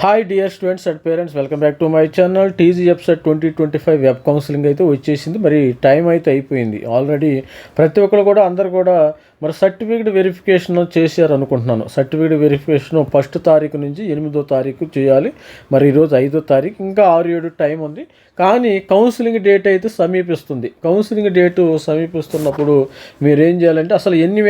Hi dear students and parents welcome back to my channel T G EAPCET twenty twenty five web counselling అయితే వచ్చేసింది. మరి time అయితే అయిపోయింది. Already ప్రతి ఒక్కరు కూడా అందరు కూడా మరి సర్టిఫికేట్ వెరిఫికేషన్ చేశారు అనుకుంటున్నాను సర్టిఫికేట్ వెరిఫికేషన్ ఫస్ట్ తారీఖు నుంచి ఎనిమిదో తారీఖు చేయాలి. మరి ఈరోజు ఐదో తారీఖు ఇంకా ఆరు ఏడు టైం ఉంది. కానీ కౌన్సిలింగ్ డేట్ అయితే సమీపిస్తుంది. కౌన్సిలింగ్ డేటు సమీపిస్తున్నప్పుడు మీరు ఏం చేయాలంటే అసలు ఎన్ని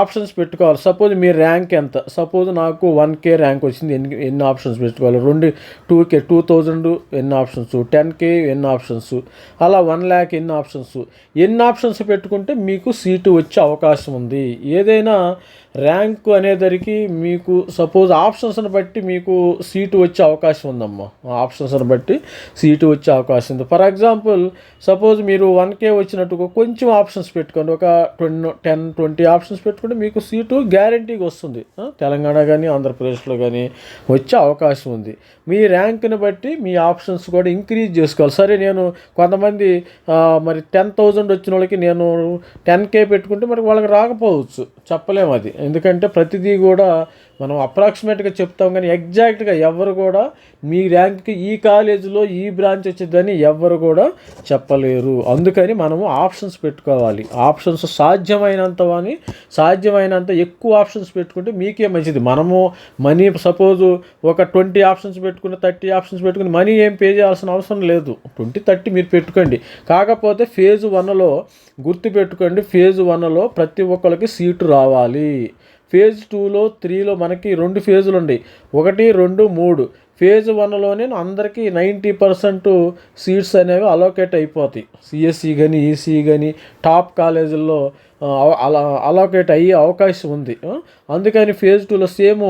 ఆప్షన్స్ పెట్టుకోవాలి? సపోజ్ మీ ర్యాంక్ ఎంత? సపోజ్ నాకు వన్ కే ర్యాంక్ వచ్చింది. ఎన్ని ఎన్ని ఆప్షన్స్ పెట్టుకోవాలి రెండు టూ కే టూ థౌజండ్ ఎన్ని ఆప్షన్స్ టెన్ కే ఎన్ని ఆప్షన్స్ అలా వన్ ల్యాక్ ఎన్ని ఆప్షన్స్ ఎన్ని ఆప్షన్స్ పెట్టుకుంటే మీకు సీటు వచ్చే అవకాశం ఉంది. ఏదైనా ర్యాంక్ అనేదరికి మీకు సపోజ్ ఆప్షన్స్ని బట్టి మీకు సీటు వచ్చే అవకాశం ఉందమ్మా. ఆప్షన్స్ని బట్టి సీటు వచ్చే అవకాశం ఉంది. ఫర్ ఎగ్జాంపుల్ సపోజ్ మీరు వన్ కే వచ్చినట్టుగా కొంచెం ఆప్షన్స్ పెట్టుకోండి. ఒక ట్వంటీ టెన్ ట్వంటీ ఆప్షన్స్ పెట్టుకుంటే మీకు సీటు గ్యారంటీగా వస్తుంది. తెలంగాణ కానీ ఆంధ్రప్రదేశ్లో కానీ వచ్చే అవకాశం అవకాశం ఉంది. మీ ర్యాంక్ని బట్టి మీ ఆప్షన్స్ కూడా ఇంక్రీజ్ చేసుకోవాలి. సరే నేను కొంతమంది మరి టెన్ థౌజండ్ వచ్చిన వాళ్ళకి నేను టెన్ కే పెట్టుకుంటే మరి వాళ్ళకి రాకపోవచ్చు. చెప్పలేము అది. ఎందుకంటే ప్రతిదీ కూడా మనం అప్రాక్సిమేట్గా చెప్తాం కానీ ఎగ్జాక్ట్గా ఎవరు కూడా మీ ర్యాంక్కి ఈ కాలేజీలో ఈ బ్రాంచ్ వచ్చిందని ఎవరు కూడా చెప్పలేరు. అందుకని మనము ఆప్షన్స్ పెట్టుకోవాలి. ఆప్షన్స్ సాధ్యమైనంత అని సాధ్యమైనంత ఎక్కువ ఆప్షన్స్ పెట్టుకుంటే మీకే మంచిది. మనము మనీ సపోజ్ ఒక ట్వంటీ ఆప్షన్స్ పెట్టుకుని థర్టీ ఆప్షన్స్ పెట్టుకుని మనీ ఏం పే చేయాల్సిన అవసరం లేదు. ట్వంటీ థర్టీ మీరు పెట్టుకోండి. కాకపోతే ఫేజ్ వన్లో గుర్తుపెట్టుకోండి ఫేజ్ వన్లో ప్రతి ఒక్కరికి సీటు రావాలి. ఫేజ్ టూలో త్రీలో మనకి రెండు ఫేజులు ఉన్నాయి. ఒకటి రెండు మూడు. ఫేజ్ వన్లోనే అందరికీ నైంటీ పర్సెంట్ సీట్స్ అనేవి అలోకేట్ అయిపోతాయి. సిఎస్సి కానీ ఈసీ కానీ టాప్ కాలేజీల్లో అలా అలోకేట్ అయ్యే అవకాశం ఉంది. అందుకని ఫేజ్ టూలో సేమ్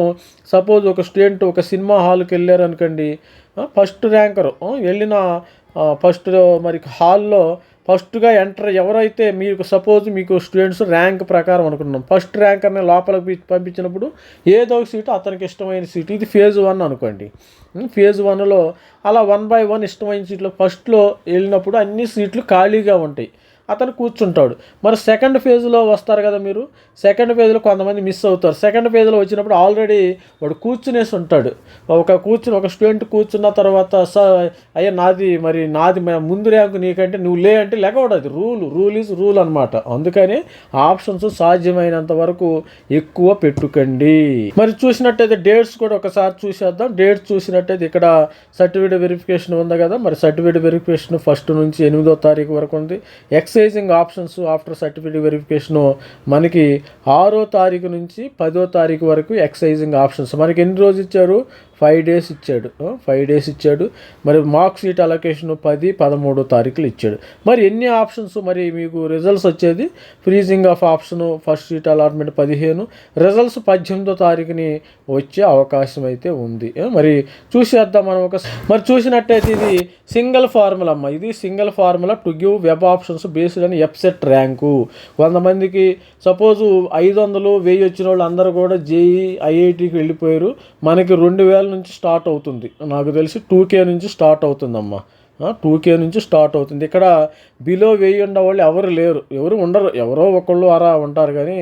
సపోజ్ ఒక స్టూడెంట్ ఒక సినిమా హాల్కి వెళ్ళారు అనుకోండి ఫస్ట్ ర్యాంకరు వెళ్ళిన ఫస్ట్ మరి హాల్లో ఫస్ట్గా ఎంటర్ ఎవరైతే మీకు సపోజ్ మీకు స్టూడెంట్స్ ర్యాంక్ ప్రకారం అనుకున్నాం ఫస్ట్ ర్యాంకర్ని లోపలికి పంపించినప్పుడు ఏదో ఒక సీటు అతనికి ఇష్టమైన సీటు ఇది ఫేజ్ వన్ అనుకోండి. ఫేజ్ వన్లో అలా వన్ బై వన్ ఇష్టమైన సీట్లో ఫస్ట్లో వెళ్ళినప్పుడు అన్ని సీట్లు ఖాళీగా ఉంటాయి. అతను కూర్చుంటాడు. మరి సెకండ్ ఫేజ్లో వస్తారు కదా మీరు? సెకండ్ ఫేజ్లో కొంతమంది మిస్ అవుతారు. సెకండ్ ఫేజ్లో వచ్చినప్పుడు ఆల్రెడీ వాడు కూర్చునేసి ఉంటాడు. ఒక కూర్చుని ఒక స్టూడెంట్ కూర్చున్న తర్వాత స అయ్యా నాది మరి నాది ముందు ర్యాంకు నీకంటే నువ్వు లే అంటే లెగవడదు రూల్ రూల్ ఈజ్ రూల్ అనమాట అందుకని ఆప్షన్స్ సాధ్యమైనంత వరకు ఎక్కువ పెట్టుకండి. మరి చూసినట్టయితే డేట్స్ కూడా ఒకసారి చూసేద్దాం. డేట్స్ చూసినట్టయితే ఇక్కడ సర్టిఫికేట్ వెరిఫికేషన్ ఉంది కదా? మరి సర్టిఫికేట్ వెరిఫికేషన్ ఫస్ట్ నుంచి ఎనిమిదో తారీఖు వరకు ఉంది. Ex exercising options after certificate verification మనకి ఆరో తారీఖు నుంచి పదో తారీఖు వరకు ఎక్సైజింగ్ ఆప్షన్స్ మనకి ఎన్ని రోజు ఇచ్చారు? ఫైవ్ డేస్ ఇచ్చాడు. ఫైవ్ డేస్ ఇచ్చాడు. మరి మార్క్ షీట్ అలొకేషన్ పది పదమూడో తారీఖులు ఇచ్చాడు. మరి ఎన్ని ఆప్షన్స్? మరి మీకు రిజల్ట్స్ వచ్చేది? Freezing of option first seat allotment పదిహేను. రిజల్ట్స్ పద్దెనిమిదో తారీఖుని వచ్చే అవకాశం అయితే ఉంది. మరి చూసేద్దాం మనం ఒక మరి చూసినట్టయితే ఇది సింగిల్ ఫార్ములా అమ్మ. ఇది single formula to give web options based అని ఎప్సెట్ ర్యాంకు కొంతమందికి సపోజు ఐదు వందలు వెయ్యి వచ్చిన వాళ్ళు అందరూ కూడా జేఈ ఐఐటికి వెళ్ళిపోయారు. మనకి రెండు వేల నుంచి స్టార్ట్ అవుతుంది. నాకు తెలిసి టూ కే నుంచి స్టార్ట్ అవుతుందమ్మా. టూ కే నుంచి స్టార్ట్ అవుతుంది. ఇక్కడ బిలో వెయ్యి ఉన్న వాళ్ళు ఎవరు లేరు. ఎవరు ఉండరు. ఎవరో ఒకళ్ళు అరా ఉంటారు కానీ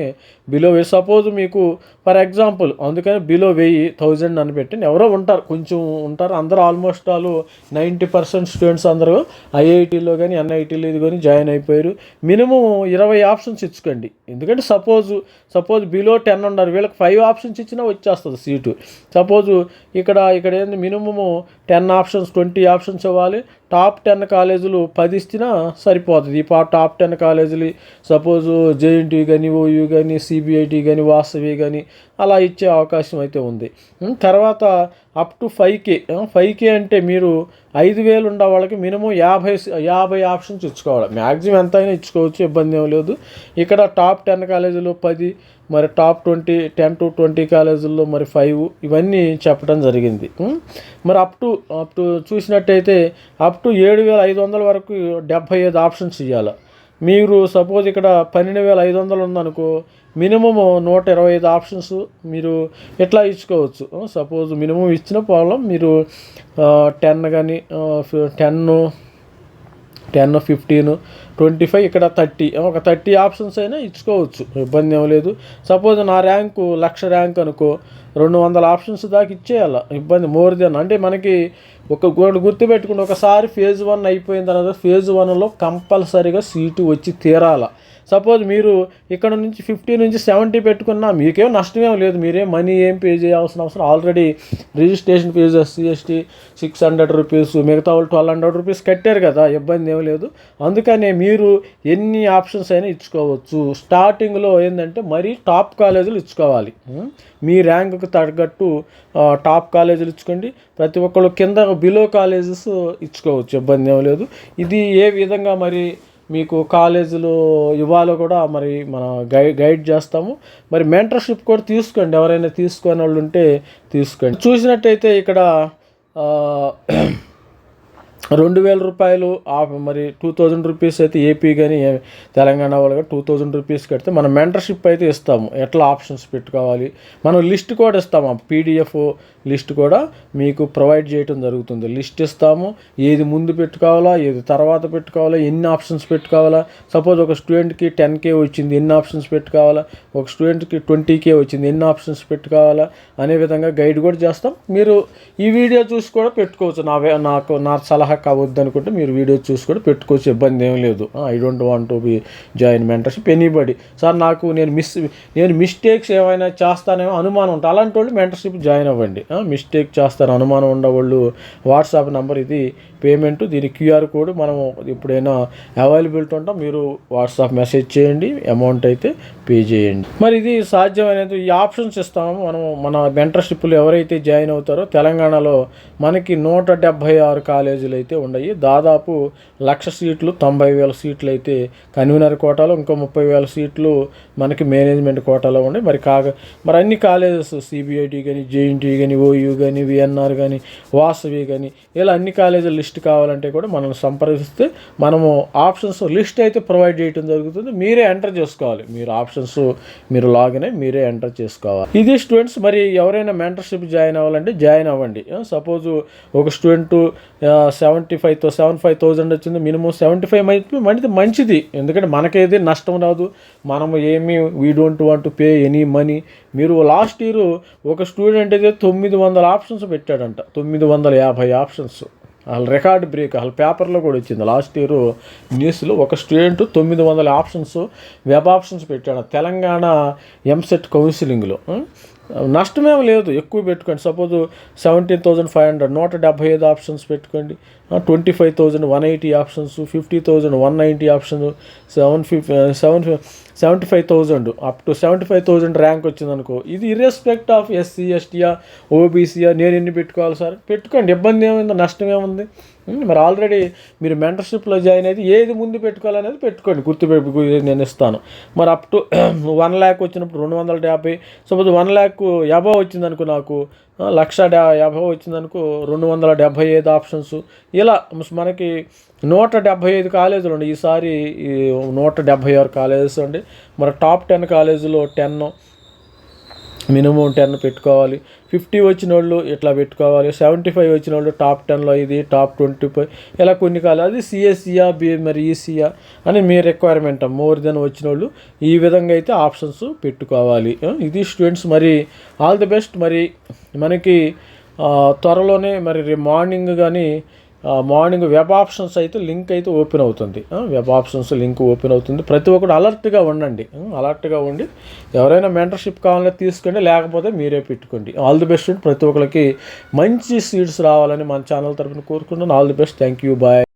బిలో వెయ్యి సపోజ్ మీకు ఫర్ ఎగ్జాంపుల్ అందుకని బిలో వెయ్యి థౌజండ్ అని పెట్టి ఎవరో ఉంటారు. కొంచెం ఉంటారు. అందరూ almost all ninety percent students అందరూ ఐఐటీలో కానీ ఎన్ఐటీలో ఇది కానీ జాయిన్ అయిపోయారు. మినిమం ఇరవై ఆప్షన్స్ ఇచ్చుకోండి. ఎందుకంటే సపోజ్ సపోజ్ బిలో టెన్ ఉన్నారు. వీళ్ళకి ఫైవ్ ఆప్షన్స్ ఇచ్చినా వచ్చేస్తుంది సీటు. సపోజ్ ఇక్కడ ఇక్కడ ఏంది? Minimum ten options twenty options ఇవ్వాలి. టాప్ టెన్ కాలేజీలు పది ఇచ్చినా సరిపోతుంది. ఈ టాప్ టెన్ కాలేజీలు సపోజ్ జేఎన్టీ కానీ ఓయూ కానీ సిబిఐటి కానీ వాసవి కానీ అలా ఇచ్చే అవకాశం అయితే ఉంది. తర్వాత up to five K five K అంటే మీరు ఐదు వేలు ఉండే వాళ్ళకి మినిమం యాభై యాభై ఆప్షన్స్ ఇచ్చుకోవాలి. మ్యాక్సిమం ఎంత అయినా ఇచ్చుకోవచ్చు ఇబ్బంది ఏం లేదు. ఇక్కడ టాప్ టెన్ కాలేజీలో పది మరి top twenty ten to twenty కాలేజీల్లో మరి ఫైవ్ ఇవన్నీ చెప్పడం జరిగింది. మరి అప్ టు అప్ టు చూసినట్టయితే అప్ టు ఏడు వేల ఐదు వందల వరకు డెబ్భై ఐదు ఆప్షన్స్ ఇవ్వాలి మీరు సపోజ్ ఇక్కడ పన్నెండు వేల ఐదు వందలు ఉందనుకో మినిమము నూట ఇరవై ఐదు ఆప్షన్స్ మీరు ఎట్లా ఇచ్చుకోవచ్చు? సపోజ్ మినిమం ఇచ్చిన ప్రాబ్లం మీరు టెన్ కానీ ten ten fifteen twenty five ఇక్కడ థర్టీ. ఒక థర్టీ ఆప్షన్స్ అయినా ఇచ్చుకోవచ్చు ఇబ్బంది ఏం లేదు. సపోజ్ నా ర్యాంకు లక్ష ర్యాంక్ అనుకో రెండు వందల ఆప్షన్స్ దాకా ఇచ్చేయాల? ఇబ్బంది మోర్ దెన్ అంటే మనకి ఒక ఒకటి గుర్తుపెట్టుకుని ఒకసారి ఫేజ్ వన్ అయిపోయిన తర్వాత ఫేజ్ వన్లో కంపల్సరీగా సీటు వచ్చి తీరాల? సపోజ్ మీరు ఇక్కడ నుంచి ఫిఫ్టీ నుంచి సెవెంటీ పెట్టుకున్నా మీకేం నష్టమేం లేదు. మీరేం మనీ ఏం పే చేయాల్సిన అవసరం. Already registration fee C S T six hundred rupees మిగతా వాళ్ళు ట్వెల్వ్ హండ్రెడ్ రూపీస్ కట్టారు కదా ఇబ్బంది లేదు. అందుకనే మీరు ఎన్ని ఆప్షన్స్ అయినా ఇచ్చుకోవచ్చు. స్టార్టింగ్లో ఏంటంటే మరీ టాప్ కాలేజీలు ఇచ్చుకోవాలి. మీ ర్యాంకుకి తగ్గట్టు టాప్ కాలేజీలు ఇచ్చుకోండి. ప్రతి ఒక్కళ్ళు కింద బిలో కాలేజెస్ ఇచ్చుకోవచ్చు. ఇబ్బంది ఏమీ లేదు. ఇది ఏ విధంగా మరి మీకు కాలేజీలు ఇవ్వాలో కూడా మరి మన గైడ్ గైడ్ చేస్తాము. మరి మెంటర్షిప్ కూడా తీసుకోండి. ఎవరైనా తీసుకునే వాళ్ళు ఉంటే తీసుకోండి. చూసినట్టయితే ఇక్కడ రెండు వేల రూపాయలు మరి టూ థౌజండ్ రూపీస్ అయితే ఏపీ కానీ తెలంగాణ వాళ్ళు టూ థౌజండ్ రూపీస్ కడితే మనం మెంటర్షిప్ అయితే ఇస్తాము. ఎట్లా ఆప్షన్స్ పెట్టుకోవాలి? మనం లిస్ట్ కూడా ఇస్తాము. పీడిఎఫ్ లిస్ట్ కూడా మీకు ప్రొవైడ్ చేయడం జరుగుతుంది. లిస్ట్ ఇస్తాము. ఏది ముందు పెట్టుకోవాలా ఏది తర్వాత పెట్టుకోవాలా ఎన్ని ఆప్షన్స్ పెట్టుకోవాలా? సపోజ్ ఒక స్టూడెంట్కి టెన్ కే వచ్చింది ఎన్ని ఆప్షన్స్ పెట్టుకోవాలా? ఒక స్టూడెంట్కి ట్వంటీ కే వచ్చింది ఎన్ని ఆప్షన్స్ పెట్టుకోవాలా? అనే విధంగా గైడ్ కూడా చేస్తాం. మీరు ఈ వీడియో చూసి కూడా పెట్టుకోవచ్చు. నా నాకు నా సలహా కావద్దు అనుకుంటే మీరు వీడియో చూసి కూడా పెట్టుకోవచ్చు ఇబ్బంది ఏం లేదు. I don't want to be join mentorship anybody sir నాకు నేను మిస్ నేను మిస్టేక్స్ ఏమైనా చేస్తానేమో అనుమానం ఉంటుంది అలాంటి వాళ్ళు మెంటర్షిప్ జాయిన్ అవ్వండి. మిస్టేక్ చేస్తారు అనుమానం ఉండేవాళ్ళు వాట్సాప్ నెంబర్ ఇది పేమెంట్ దీని క్యూఆర్ కోడ్ మనం ఎప్పుడైనా అవైలబిలిటీ ఉంటాం మీరు వాట్సాప్ మెసేజ్ చేయండి అమౌంట్ అయితే పే చేయండి. మరి ఇది సాధ్యమైనది ఈ ఆప్షన్స్ ఇస్తాము. మనం మన మెంటర్షిప్లు ఎవరైతే జాయిన్ అవుతారో తెలంగాణలో మనకి నూట డెబ్భై ఆరు కాలేజీలు అయితే ఉన్నాయి దాదాపు లక్ష సీట్లు తొంభై వేల సీట్లు అయితే కన్వీనర్ కోటాలో ఇంకో ముప్పై వేల సీట్లు మనకి మేనేజ్మెంట్ కోటాలో ఉన్నాయి మరి కాగా మరి అన్ని colleges C B I T కానీ జేఎన్టీ కానీ ఓయూ కానీ విఎన్ఆర్ కానీ వాసవి కానీ ఇలా అన్ని కాలేజీల లిస్ట్ కావాలంటే కూడా మనల్ని సంప్రదిస్తే మనము ఆప్షన్స్ లిస్ట్ అయితే ప్రొవైడ్ చేయడం జరుగుతుంది. మీరే ఎంటర్ చేసుకోవాలి. మీరు ఆప్షన్స్ మీరు లాగిన్ అయ్యి మీరే ఎంటర్ చేసుకోవాలి. ఇది స్టూడెంట్స్ మరి ఎవరైనా మెంటర్షిప్ జాయిన్ అవ్వాలంటే జాయిన్ అవ్వండి. సపోజ్ ఒక స్టూడెంట్ సెవెంటీ ఫైవ్తో సెవెన్ ఫైవ్ థౌజండ్ వచ్చింది మినిమం సెవెంటీ ఫైవ్ మంచిది మంచిది. ఎందుకంటే మనకేది నష్టం రాదు. మనం ఏమి we don't want to pay any money మీరు లాస్ట్ ఇయర్ ఒక స్టూడెంట్ అయితే తొమ్మిది వందల ఆప్షన్స్ పెట్టాడంట. తొమ్మిది వందల యాభై ఆప్షన్స్ వాళ్ళ రికార్డ్ బ్రేక్ వాళ్ళ పేపర్లో కూడా వచ్చింది. లాస్ట్ ఇయర్ న్యూస్లో ఒక స్టూడెంట్ తొమ్మిది వందల ఆప్షన్స్ వెబ్ ఆప్షన్స్ పెట్టాడు. తెలంగాణ ఎంసెట్ కౌన్సిలింగ్లో నష్టమేమి నష్టమేం లేదు. ఎక్కువ పెట్టుకోండి. Suppose seventeen thousand five hundred నూట డెబ్బై ఐదు ఆప్షన్స్ పెట్టుకోండి. Twenty five thousand one eighty options fifty thousand one ninety option seven fif seven seventy five thousand up to seventy five thousand rank వచ్చిందనుకో ఇది ఇర్రెస్పెక్ట్ ఆఫ్ ఎస్సీ ఎస్టీయా ఓబీసీయా నేను ఎన్ని పెట్టుకోవాలి sir? పెట్టుకోండి ఇబ్బంది ఏముంది నష్టం ఏముంది? మరి ఆల్రెడీ మీరు మెంటర్షిప్లో జాయిన్ అయితే ఏది ముందు పెట్టుకోవాలనేది పెట్టుకోండి గుర్తుపెట్టు నేను ఇస్తాను. మరి అప్ టు వన్ ల్యాక్ వచ్చినప్పుడు రెండు వందల యాభై సపోజ్ వన్ ల్యాక్ యాభై వచ్చిందనుకో నాకు లక్ష డా యాభై వచ్చిందనుకో రెండు వందల డెబ్భై ఐదు ఆప్షన్స్ ఇలా మనకి నూట డెబ్భై ఐదు కాలేజీలు ఉన్నాయి. ఈసారి ఈ నూట డెబ్భై ఆరు కాలేజెస్ అండి. మరి టాప్ టెన్ కాలేజీలో టెన్ మినిమం టెన్ పెట్టుకోవాలి. ఫిఫ్టీ వచ్చిన వాళ్ళు ఇట్లా పెట్టుకోవాలి. సెవెంటీ ఫైవ్ వచ్చిన వాళ్ళు టాప్ టెన్లో ఇది టాప్ ట్వంటీ ఫైవ్ ఇలా కొన్ని కాలం అది సిఎస్సియా బి మరి ఈసీఆ అని మీ రిక్వైర్మెంట్ మోర్ దెన్ వచ్చిన వాళ్ళు ఈ విధంగా అయితే ఆప్షన్స్ పెట్టుకోవాలి. ఇది స్టూడెంట్స్ మరి ఆల్ ది బెస్ట్ మరి మనకి త్వరలోనే మరి మార్నింగ్ కానీ మార్నింగ్ వెబ్ ఆప్షన్స్ అయితే లింక్ అయితే ఓపెన్ అవుతుంది. వెబ్ ఆప్షన్స్ లింక్ ఓపెన్ అవుతుంది. ప్రతి ఒక్కరు అలర్ట్గా ఉండండి. అలర్ట్గా ఉండి ఎవరైనా మెంటర్షిప్ కావాలంటే తీసుకోండి లేకపోతే మీరే పెట్టుకోండి. ఆల్ ది బెస్ట్ ప్రతి ఒక్కరికి మంచి సీట్స్ రావాలని మన ఛానల్ తరపున కోరుకుంటున్నాను. All the best. Thank you bye.